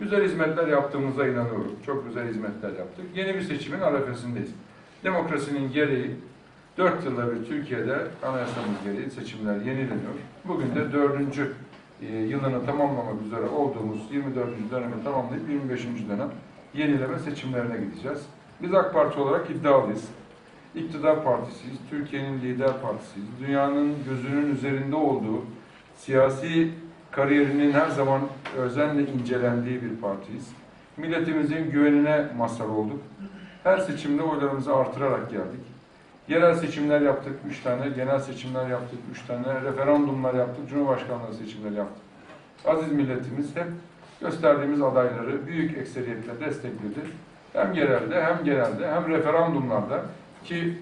Güzel hizmetler yaptığımıza inanıyorum. Çok güzel hizmetler yaptık. Yeni bir seçimin arefesindeyiz. Demokrasinin gereği 4 yılda bir Türkiye'de anayasamız gereği seçimler yenileniyor. Bugün de 4. e, yılını tamamlamak üzere olduğumuz 24. dönemi tamamlayıp 25. dönem yenileme seçimlerine gideceğiz. Biz AK Parti olarak iddialıyız. İktidar partisiyiz, Türkiye'nin lider partisiyiz. Dünyanın gözünün üzerinde olduğu, siyasi kariyerinin her zaman özenle incelendiği bir partiyiz. Milletimizin güvenine mazhar olduk. Her seçimde oylarımızı artırarak geldik. Yerel seçimler yaptık, üç tane, genel seçimler yaptık, üç tane, referandumlar yaptık, cumhurbaşkanlığı seçimleri yaptık. Aziz milletimiz hep gösterdiğimiz adayları büyük ekseriyetle destekledi. Hem yerelde hem genelde hem referandumlarda ki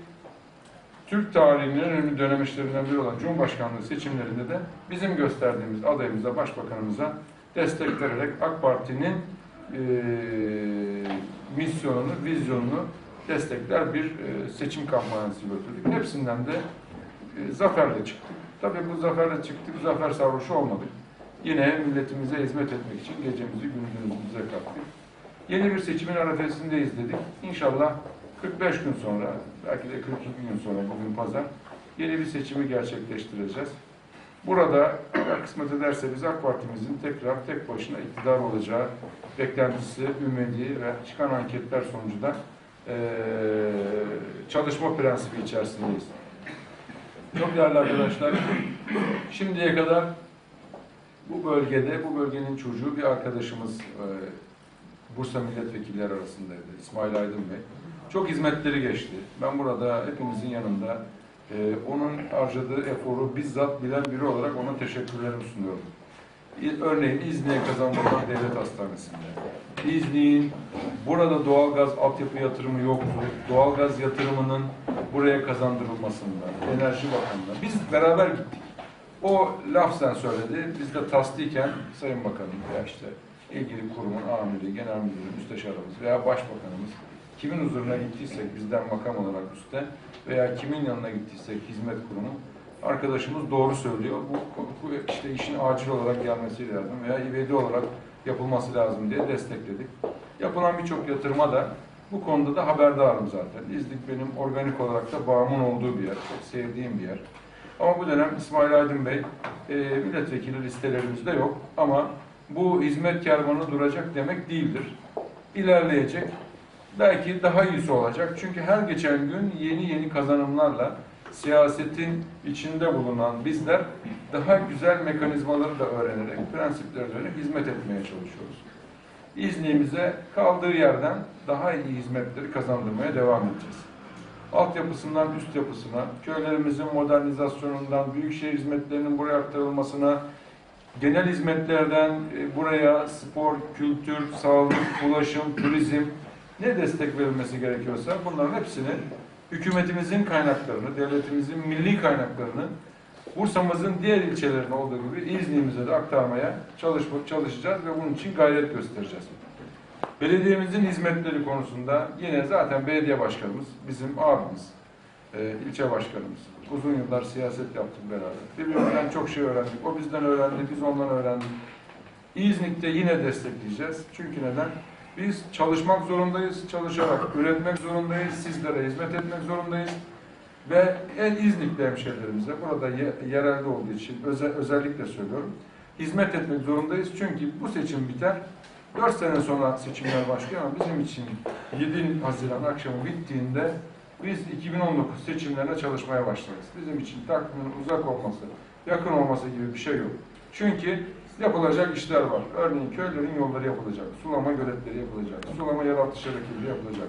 Türk tarihinin önemli dönemişlerinden biri olan Cumhurbaşkanlığı seçimlerinde de bizim gösterdiğimiz adayımıza, başbakanımıza destek vererek AK Parti'nin eee misyonunu, vizyonunu destekler bir eee, seçim kampanyası götürdük. Hepsinden de eee, zaferle çıktık. Tabii bu zaferle çıktık, zafer sarhoşu olmadık. Yine milletimize hizmet etmek için gecemizi gündüzümüze kattık. Yeni bir seçimin arefesindeyiz dedik. İnşallah 45 gün sonra, belki de 42 gün sonra bugün pazar, yeni bir seçimi gerçekleştireceğiz. Burada Allah kısmet ederse biz AK Parti'mizin tekrar tek başına iktidar olacağı beklentisi, ümidi ve çıkan anketler sonucu da eee, çalışma prensibi içerisindeyiz. Çok değerli arkadaşlar, şimdiye kadar bu bölgede, bu bölgenin çocuğu bir arkadaşımız eee, Bursa milletvekilleri arasındaydı, İsmail Aydın Bey. Çok hizmetleri geçti. Ben burada hepinizin yanında e, onun harcadığı eforu bizzat bilen biri olarak ona teşekkürlerimi sunuyorum. İ- Örneğin İznik'e kazandırılan devlet hastanesinde. İznik'in burada doğalgaz altyapı yatırımı yoktu. Doğalgaz yatırımının buraya kazandırılmasında, Enerji Bakanı'na. Biz beraber gittik. O laf sen söyledi. Biz de tasdiken Sayın Bakanım veya işte ilgili kurumun amiri, genel müdürü, müsteşarımız veya başbakanımız kimin huzuruna gittiysek bizden makam olarak üstte veya kimin yanına gittiysek hizmet kurumu arkadaşımız doğru söylüyor. Bu, bu işte işin acil olarak gelmesi lazım veya ivedi olarak yapılması lazım diye destekledik. Yapılan birçok yatırıma da bu konuda da haberdarım zaten. İznik benim organik olarak da bağımın olduğu bir yer, çok sevdiğim bir yer. Ama bu dönem İsmail Aydın Bey e, milletvekili listelerimizde yok ama bu hizmet kervanı duracak demek değildir. İlerleyecek. Belki daha iyisi olacak. Çünkü her geçen gün yeni yeni kazanımlarla siyasetin içinde bulunan bizler daha güzel mekanizmaları da öğrenerek, prensipleri öğrenerek hizmet etmeye çalışıyoruz. İzniğimize kaldığı yerden daha iyi hizmetleri kazandırmaya devam edeceğiz. Altyapısından üst yapısına, köylerimizin modernizasyonundan, büyükşehir hizmetlerinin buraya aktarılmasına, genel hizmetlerden e, buraya spor, kültür, sağlık, ulaşım, turizm ne destek verilmesi gerekiyorsa bunların hepsini hükümetimizin kaynaklarını, devletimizin milli kaynaklarını Bursa'mızın diğer ilçelerine olduğu gibi İzni'mize de aktarmaya çalışma, çalışacağız ve bunun için gayret göstereceğiz. Belediyemizin hizmetleri konusunda yine zaten belediye başkanımız bizim abimiz, e, ilçe başkanımız. Uzun yıllar siyaset yaptık beraber. Birbirimizden çok şey öğrendik. O bizden öğrendi, biz ondan öğrendik. İznik'te yine destekleyeceğiz. Çünkü neden? Biz çalışmak zorundayız, çalışarak üretmek zorundayız, sizlere hizmet etmek zorundayız. Ve en İznikli hemşehrilerimize, burada ye- yerelde olduğu için özel, özellikle söylüyorum, hizmet etmek zorundayız. Çünkü bu seçim biter, 4 sene sonra seçimler başlıyor ama bizim için 7 Haziran akşamı bittiğinde biz 2019 seçimlerine çalışmaya başlarız. Bizim için takvimin uzak olması, yakın olması gibi bir şey yok. Çünkü yapılacak işler var. Örneğin köylerin yolları yapılacak, sulama göletleri yapılacak, sulama yeraltı şebekeleri yapılacak.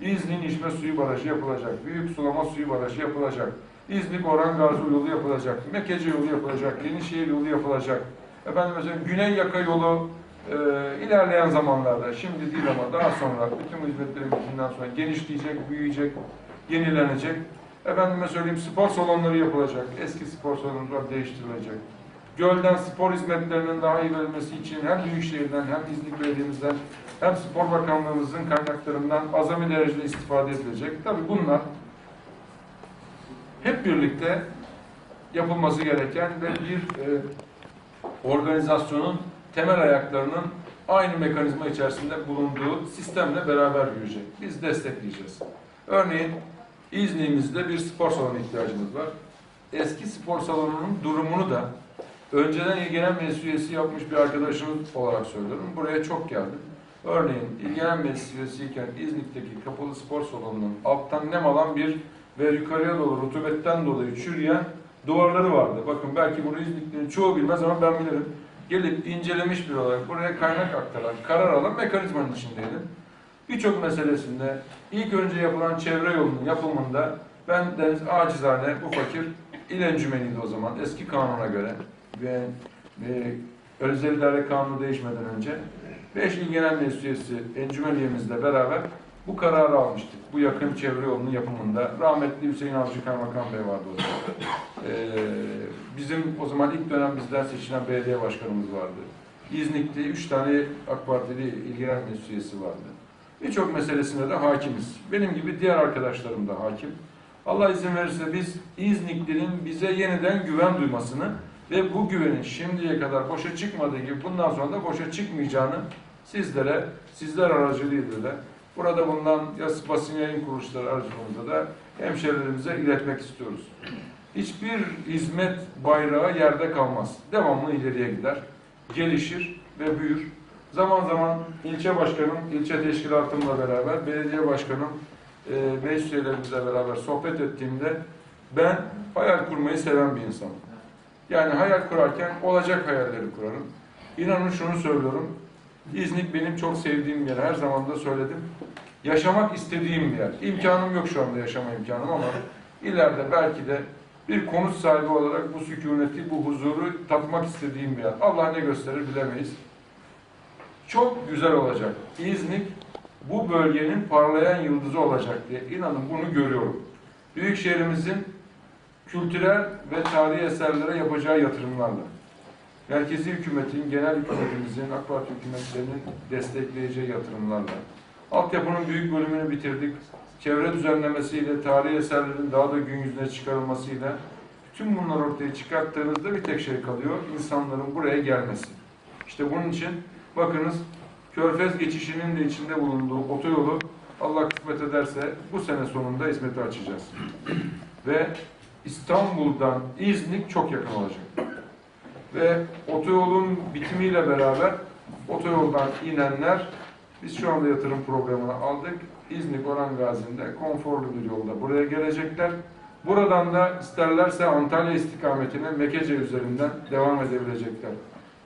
İznik'in içme suyu barajı yapılacak, büyük sulama suyu barajı yapılacak. İznik Orhan Gazi yolu yapılacak, Mekece yolu yapılacak, Yenişehir yolu yapılacak. Efendim mesela Güney Yaka yolu e, ilerleyen zamanlarda, şimdi değil ama daha sonra bütün hizmetlerin bitiminden sonra genişleyecek, büyüyecek, yenilenecek. Efendime söyleyeyim spor salonları yapılacak, eski spor salonları değiştirilecek. Gölden spor hizmetlerinin daha iyi verilmesi için hem Büyükşehir'den hem İznik Belediye'mizden hem Spor Bakanlığımızın kaynaklarından azami derecede istifade edilecek. Tabii bunlar hep birlikte yapılması gereken ve bir e, organizasyonun temel ayaklarının aynı mekanizma içerisinde bulunduğu sistemle beraber yürüyecek. Biz destekleyeceğiz. Örneğin İznik'imizde bir spor salonu ihtiyacımız var. Eski spor salonunun durumunu da önceden ilgilenen meclis yapmış bir arkadaşımız olarak söylüyorum. Buraya çok geldim. Örneğin ilgilenen meclis üyesiyken İznik'teki kapalı spor salonunun alttan nem alan bir ve yukarıya doğru rutubetten dolayı çürüyen duvarları vardı. Bakın belki bunu İzniklilerin çoğu bilmez ama ben bilirim. Gelip incelemiş bir olarak buraya kaynak aktaran, karar alan mekanizmanın içindeydim. Birçok meselesinde ilk önce yapılan çevre yolunun yapımında ben deniz acizane bu fakir il o zaman eski kanuna göre ve e, özel idare kanunu değişmeden önce 5 il genel meclis encümen üyemizle beraber bu kararı almıştık. Bu yakın çevre yolunun yapımında. Rahmetli Hüseyin Avcı Kaymakam Bey vardı o zaman. Ee, bizim o zaman ilk dönem bizden seçilen belediye başkanımız vardı. İznik'te üç tane AK Partili ilgilenen meclis vardı. Birçok meselesine de hakimiz. Benim gibi diğer arkadaşlarım da hakim. Allah izin verirse biz İznikli'nin bize yeniden güven duymasını ve bu güvenin şimdiye kadar boşa çıkmadığı gibi bundan sonra da boşa çıkmayacağını sizlere, sizler aracılığıyla da burada bulunan basın yayın kuruluşları aracılığında da hemşerilerimize iletmek istiyoruz. Hiçbir hizmet bayrağı yerde kalmaz. Devamlı ileriye gider, gelişir ve büyür. Zaman zaman ilçe başkanım, ilçe teşkilatımla beraber, belediye başkanım, e, meclis üyelerimizle beraber sohbet ettiğimde ben hayal kurmayı seven bir insanım. Yani hayal kurarken olacak hayalleri kurarım. İnanın şunu söylüyorum, İznik benim çok sevdiğim yer. Her zaman da söyledim. Yaşamak istediğim bir yer. İmkanım yok şu anda yaşama imkanım ama ileride belki de bir konut sahibi olarak bu sükuneti, bu huzuru tatmak istediğim bir yer. Allah ne gösterir bilemeyiz. Çok güzel olacak. İznik bu bölgenin parlayan yıldızı olacak diye inanın bunu görüyorum. Büyükşehirimizin kültürel ve tarihi eserlere yapacağı yatırımlarla, merkezi hükümetin, genel hükümetimizin, AK Parti hükümetlerinin destekleyeceği yatırımlarla, altyapının büyük bölümünü bitirdik. Çevre düzenlemesiyle, tarihi eserlerin daha da gün yüzüne çıkarılmasıyla tüm bunları ortaya çıkarttığınızda bir tek şey kalıyor, insanların buraya gelmesi. İşte bunun için bakınız Körfez geçişinin de içinde bulunduğu otoyolu Allah kısmet ederse bu sene sonunda hizmete açacağız. Ve İstanbul'dan İznik çok yakın olacak. Ve otoyolun bitimiyle beraber otoyoldan inenler biz şu anda yatırım programını aldık. İznik Orhan Gazi'nde konforlu bir yolda buraya gelecekler. Buradan da isterlerse Antalya istikametine Mekece üzerinden devam edebilecekler.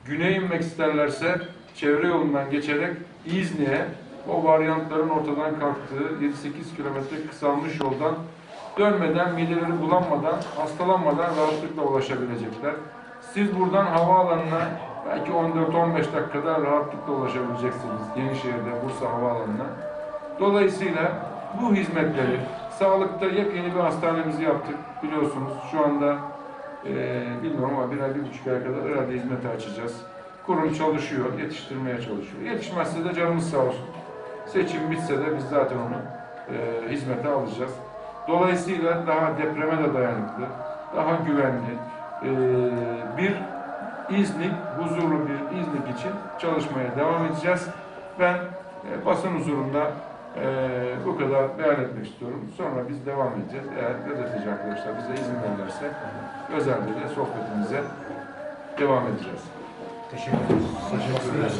Güney inmek isterlerse çevre yolundan geçerek İznik'e o varyantların ortadan kalktığı 7-8 kilometre kısalmış yoldan dönmeden, mideleri bulanmadan, hastalanmadan rahatlıkla ulaşabilecekler. Siz buradan havaalanına belki 14-15 dakikada rahatlıkla ulaşabileceksiniz Yenişehir'de, Bursa Havaalanı'na. Dolayısıyla bu hizmetleri, sağlıkta yepyeni bir hastanemizi yaptık biliyorsunuz. Şu anda e, bilmiyorum ama bir ay, bir buçuk ay kadar herhalde hizmete açacağız. Kurum çalışıyor, yetiştirmeye çalışıyor. Yetişmezse de canımız sağ olsun. Seçim bitse de biz zaten onu e, hizmete alacağız. Dolayısıyla daha depreme de dayanıklı, daha güvenli e, bir İznik, huzurlu bir İznik için çalışmaya devam edeceğiz. Ben e, basın huzurunda e, bu kadar beyan etmek istiyorum. Sonra biz devam edeceğiz. Eğer gazeteci arkadaşlar bize izin verirlerse özelde de sohbetimize devam edeceğiz. Teşekkür ederiz. Teşekkür ederiz.